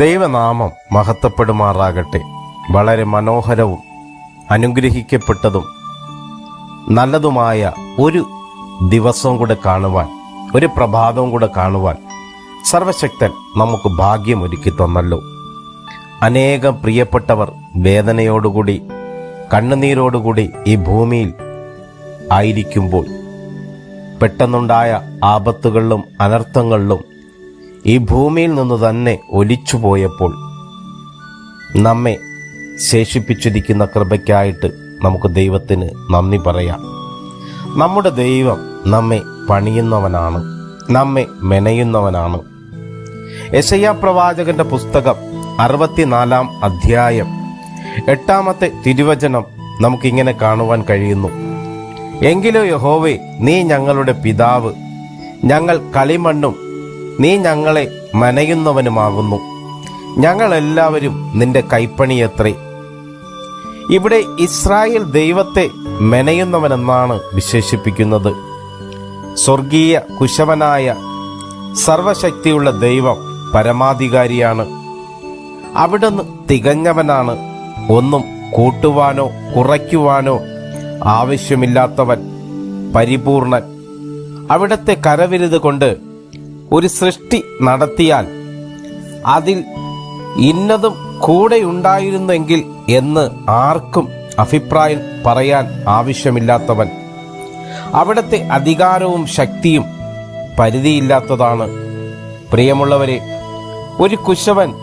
ദൈവനാമം മഹത്വപ്പെടുമാറാകട്ടെ. വളരെ മനോഹരവും അനുഗ്രഹിക്കപ്പെട്ടതും നല്ലതുമായ ഒരു ദിവസവും കൂടെ കാണുവാൻ ഒരു പ്രഭാതവും കൂടെ കാണുവാൻ സർവശക്തൻ നമുക്ക് ഭാഗ്യമൊരുക്കി തന്നല്ലോ. അനേകം പ്രിയപ്പെട്ടവർ വേദനയോടുകൂടി കണ്ണുനീരോടുകൂടി ഈ ഭൂമിയിൽ ആയിരിക്കുമ്പോൾ പെട്ടെന്നുണ്ടായ ആപത്തുകളിലും അനർത്ഥങ്ങളിലും ഈ ഭൂമിയിൽ നിന്ന് തന്നെ ഒലിച്ചു പോയപ്പോൾ നമ്മെ ശേഷിപ്പിച്ചിരിക്കുന്ന കൃപയ്ക്കായിട്ട് നമുക്ക് ദൈവത്തിന് നന്ദി പറയാം. നമ്മുടെ ദൈവം നമ്മെ പണിയുന്നവനാണ് നമ്മെ മെനയുന്നവനാണ്. യശയ്യ പ്രവാചകന്റെ പുസ്തകം അറുപത്തിനാലാം അധ്യായം എട്ടാമത്തെ തിരുവചനം നമുക്കിങ്ങനെ കാണുവാൻ കഴിയുന്നു. എങ്കിലോ യഹോവേ നീ ഞങ്ങളുടെ പിതാവ് ഞങ്ങൾ കളിമണ്ണും നീ ഞങ്ങളെ മനയുന്നവനുമാകുന്നു. ഞങ്ങളെല്ലാവരും നിന്റെ കൈപ്പണിയത്രേ. ഇവിടെ ഇസ്രായേൽ ദൈവത്തെ മെനയുന്നവനെന്നാണ് വിശേഷിപ്പിക്കുന്നത്. സ്വർഗീയ കുശവനായ സർവശക്തിയുള്ള ദൈവം പരമാധികാരിയാണ്. അവിടുന്ന് തികഞ്ഞവനാണ്. ഒന്നും കൂട്ടുവാനോ കുറയ്ക്കുവാനോ ആവശ്യമില്ലാത്തവൻ പരിപൂർണൻ. അവിടത്തെ കരവിരുത് കൊണ്ട് ഒരു സൃഷ്ടി നടത്തിയാൽ അതിൽ ഇന്നതും കൂടെ ഉണ്ടായിരുന്നെങ്കിൽ എന്ന് ആർക്കും അഭിപ്രായം പറയാൻ ആവശ്യമില്ലാത്തവൻ. അവിടുത്തെ അധികാരവും ശക്തിയും പരിധിയില്ലാത്തതാണ്. പ്രിയമുള്ളവരെ ഒരു കുശവൻ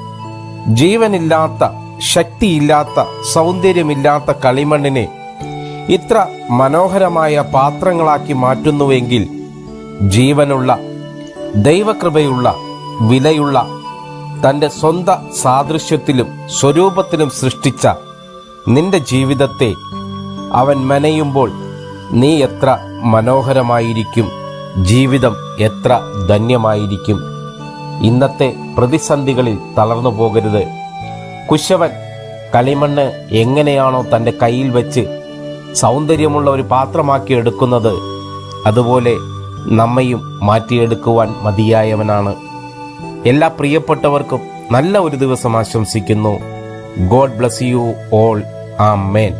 ജീവനില്ലാത്ത ശക്തിയില്ലാത്ത സൗന്ദര്യമില്ലാത്ത കളിമണ്ണിനെ ഇത്ര മനോഹരമായ പാത്രങ്ങളാക്കി മാറ്റുന്നുവെങ്കിൽ ജീവനുള്ള ദൈവകൃപയുള്ള വിലയുള്ള തന്റെ സ്വന്ത സാദൃശ്യത്തിലും സ്വരൂപത്തിലും സൃഷ്ടിച്ച നിന്റെ ജീവിതത്തെ അവൻ മനയുമ്പോൾ നീ എത്ര മനോഹരമായിരിക്കും ജീവിതം എത്ര ധന്യമായിരിക്കും. ഇന്നത്തെ പ്രതിസന്ധികളിൽ തളർന്നു പോകരുത്. കുശവൻ കളിമണ്ണ് എങ്ങനെയാണോ തന്റെ കയ്യിൽ വെച്ച് സൗന്ദര്യമുള്ള ഒരു പാത്രമാക്കി എടുക്കുന്നത് അതുപോലെ നമ്മയും മാറ്റിയെടുക്കുവാൻ മതിയായവനാണ്. എല്ലാ പ്രിയപ്പെട്ടവർക്കും നല്ല ഒരു ദിവസം ആശംസിക്കുന്നു. God bless you all. ആ മേൻ